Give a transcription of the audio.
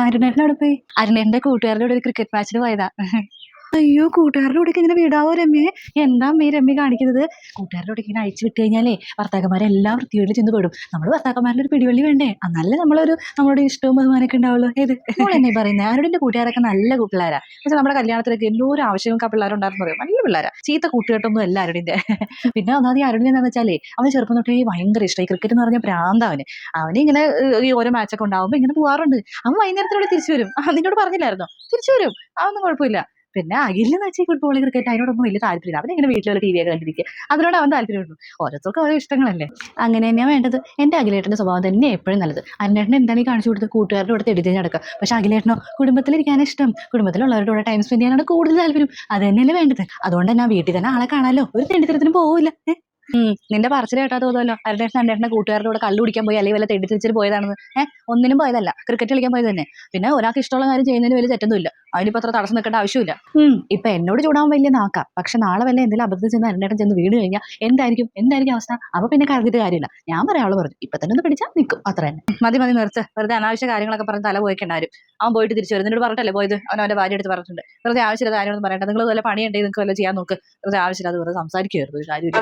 അരുണേട്ടൻ അവിടെ പോയി? അരുണേട്ടന്റെ കൂട്ടുകാരുടെ കൂടെ ഒരു ക്രിക്കറ്റ് മാച്ചിന് പോയതാ. അയ്യോ കൂട്ടുകാരുടെ കൂടെ ഇങ്ങനെ വിടാവോ രമ്യേ? എന്താ അമ്മേ രമ്യ കാണിക്കുന്നത്? കൂട്ടുകാരുടെ കൂടെ ഇങ്ങനെ അയച്ചു വിട്ട് കഴിഞ്ഞാലേ ഭർത്താക്കന്മാരെല്ലാം വൃത്തിയോട് ചെന്ന് പെടും. നമ്മൾ ഭർത്താക്കന്മാരുടെ ഒരു പിടിവള്ളി വേണ്ടേ? അന്നല്ലേ നമ്മളൊരു നമ്മളോട് ഇഷ്ടവും ബഹുമാനമൊക്കെ ഉണ്ടാവുള്ളൂ. ഏത്? എന്നെ പറയുന്നത് ആരുടെ കൂട്ടുകാരൊക്കെ നല്ല കൂട്ടുകാരാ പക്ഷെ നമ്മുടെ കല്യാണത്തിലൊക്കെ എന്തോ ഒരു ആവശ്യവും ആ പിള്ളേരുണ്ടായിരുന്നു പറയും നല്ല പിള്ളേരാ. ചീത്ത കൂട്ടുകെട്ടൊന്നും അല്ല ആരുടെന്റെ പിന്നെ ഒന്നാമത് ഈ അരുണിനെ എന്താണെന്ന് വെച്ചാലേ അവന് ചെറുപ്പം തൊട്ടേ ഭയങ്കര ഇഷ്ടമായി ക്രിക്കറ്റ് എന്ന് പറഞ്ഞ പ്രാന്ത അവന്. അവന് ഇങ്ങനെ ഈ ഓരോ മാച്ചൊക്കെ ഉണ്ടാവുമ്പോൾ ഇങ്ങനെ പോവാറുണ്ട്. അവൻ വൈകുന്നേരത്തിനോട് തിരിച്ചു വരും. നിന്നോട് പറഞ്ഞില്ലായിരുന്നോ? തിരിച്ചു വരും. അതൊന്നും കുഴപ്പമില്ല. പിന്നെ അഖിലെന്ന് വെച്ചാൽ ഫുട്ബോൾ ക്രിക്കറ്റ് അതിനോടൊന്നും വലിയ താല്പര്യമില്ല. അവൻ ഇങ്ങനെ വീട്ടിൽ ടി വി ഒക്കെ കണ്ടിരിക്കുക. അതിനോട് അവൻ താല്പര്യമുള്ളൂ ഓരോരുത്തർക്കും ഓരോ ഇഷ്ടങ്ങളല്ലേ? അങ്ങനെ തന്നെയാണ് വേണ്ടത്. എന്റെ അഖിലേട്ടന്റെ സ്വഭാവം തന്നെ എപ്പോഴും നല്ലത്. അന്നേട്ടനെ എന്താണ് ഈ കാണിച്ചു കൊടുത്തത്? കൂട്ടുകാരുടെ കൂടെ തെടിഞ്ഞ് നടക്കുക. പക്ഷെ അഖിലേട്ടനോ കുടുംബത്തിലിരിക്കാനാണ് ഇഷ്ടം. കുടുംബത്തിലുള്ളവരുടെ കൂടെ ടൈം സ്പെൻഡ് ചെയ്യാനാണ് കൂടുതൽ താല്പര്യം. അത് തന്നെയല്ലേ വേണ്ടത്. അതുകൊണ്ട് തന്നെ വീട്ടിൽ തന്നെ ആളെ കാണാലോ? ഒരു തെണ്ടിത്തരത്തിനും പോവില്ല നിന്റെ പറച്ചിൽ കേട്ടാ തോന്നുമല്ലോ അരടേട്ടൻ അണ്ടേട്ടന്റെ കൂട്ടുകാരുടെ കൂടെ കള്ളു കുടിക്കാൻ പോയി അല്ലെങ്കിൽ വല്ല തെണ്ടിത്തിരിച്ചിട്ട് പോയതാണെന്ന്. ഏഹ് ഒന്നിനും പോയതല്ല. ക്രിക്കറ്റ് കളിക്കാൻ പോയത് തന്നെ. പിന്നെ ഒരാൾക്ക് ഇഷ്ടമുള്ള കാര്യം ചെയ്യുന്നതിന് വലിയ തെറ്റൊന്നുമില്ല. അതിനിപ്പോ അത്ര തടസ്സം നിൽക്കേണ്ട ആവശ്യമില്ല ഇപ്പൊ എന്നോട് ചൂടാൻ വലിയ നാക്കാം. പക്ഷെ നാളെ വല്ല എന്തെങ്കിലും അബദ്ധം ചെന്ന് അരണ്ടേട്ടൻ ചെന്ന് വീട് കഴിഞ്ഞാൽ എന്തായിരിക്കും? എന്തായിരിക്കും അവസ്ഥ? അപ്പൊ പിന്നെ കരുതിയിട്ട് കാര്യമില്ല. ഞാൻ പറയാൾ പറഞ്ഞു ഇപ്പൊ തന്നെ ഒന്ന് പിടിച്ചാൽ നിൽക്കും അത്ര തന്നെ. മതി മതി നിർത്ത്. വെറുതെ അനാവശ്യ കാര്യങ്ങളൊക്കെ പറഞ്ഞ് തല പോയിക്കണ്ടാരും അവൻ പോയിട്ട് തിരിച്ചു വരും. നിന്നോട് പറഞ്ഞിട്ടല്ലേ പോയത്? അവൻ അവന്റെ ഭാര്യ എടുത്ത് പറഞ്ഞിട്ടുണ്ട്. വെറുതെ ആവശ്യമില്ല കാര്യമൊന്നും പറയണ്ട. നിങ്ങൾ വല്ല പണിയുണ്ടെങ്കിൽ നിങ്ങൾക്ക് വല്ല ചെയ്യാൻ നോക്ക്. വെറുതെ ആവശ്യമില്ല അത് വെറുതെ സംസാരിക്കുമായിരുന്നു ഒരു കാര്യമില്ല